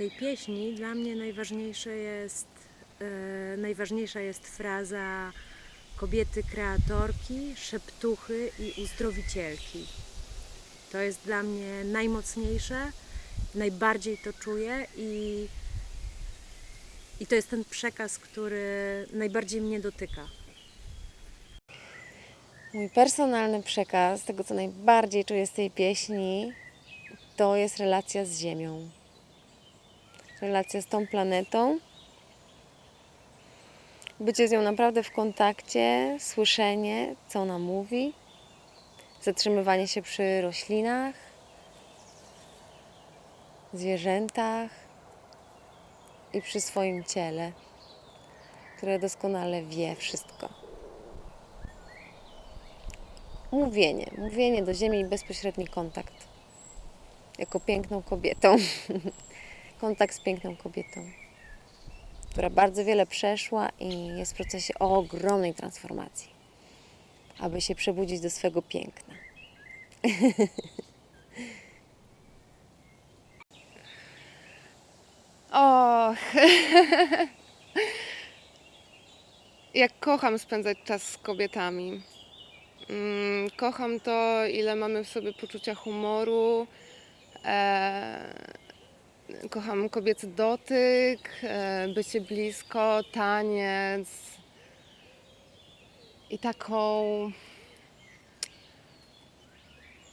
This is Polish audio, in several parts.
tej pieśni dla mnie najważniejsze jest, e, najważniejsza jest fraza kobiety kreatorki, szeptuchy i uzdrowicielki. To jest dla mnie najmocniejsze, najbardziej to czuję i, i to jest ten przekaz, który najbardziej mnie dotyka. Mój personalny przekaz, tego co najbardziej czuję z tej pieśni, to jest relacja z Ziemią. Relacja z tą planetą. Bycie z nią naprawdę w kontakcie, słyszenie, co ona mówi, zatrzymywanie się przy roślinach, zwierzętach i przy swoim ciele, które doskonale wie wszystko mówienie, mówienie do ziemi i bezpośredni kontakt. Jako piękną kobietą. kontakt z piękną kobietą, która bardzo wiele przeszła i jest w procesie ogromnej transformacji, aby się przebudzić do swego piękna. Och. Jak kocham spędzać czas z kobietami. Mm, Kocham to, ile mamy w sobie poczucia humoru. Kocham kobiecy dotyk, e, bycie blisko, taniec. I taką.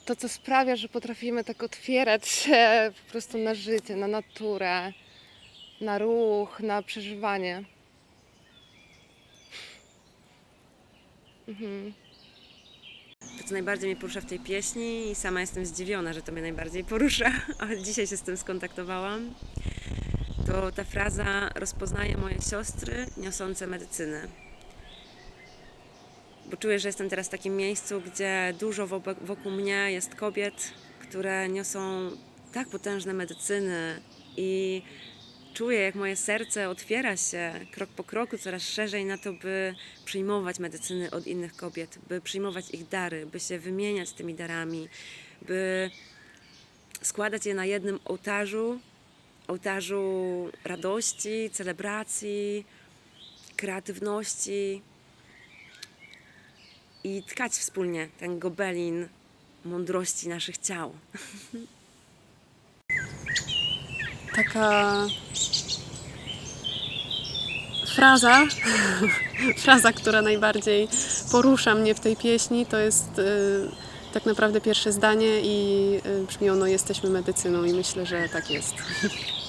To, co sprawia, że potrafimy tak otwierać się po prostu na życie, na naturę na ruch, na przeżywanie. Mhm. Co najbardziej mnie porusza w tej pieśni i sama jestem zdziwiona, że to mnie najbardziej porusza, ale dzisiaj się z tym skontaktowałam, to ta fraza rozpoznaje moje siostry niosące medycynę. Bo czuję, że jestem teraz w takim miejscu, gdzie dużo wokół mnie jest kobiet, które niosą tak potężne medycyny i czuję, jak moje serce otwiera się krok po kroku coraz szerzej na to, by przyjmować medycyny od innych kobiet, by przyjmować ich dary, by się wymieniać tymi darami, by składać je na jednym ołtarzu, ołtarzu radości, celebracji, kreatywności i tkać wspólnie ten gobelin mądrości naszych ciał. taka fraza, fraza, która najbardziej porusza mnie w tej pieśni, to jest y, tak naprawdę pierwsze zdanie i y, brzmi ono jesteśmy medycyną i myślę, że tak jest.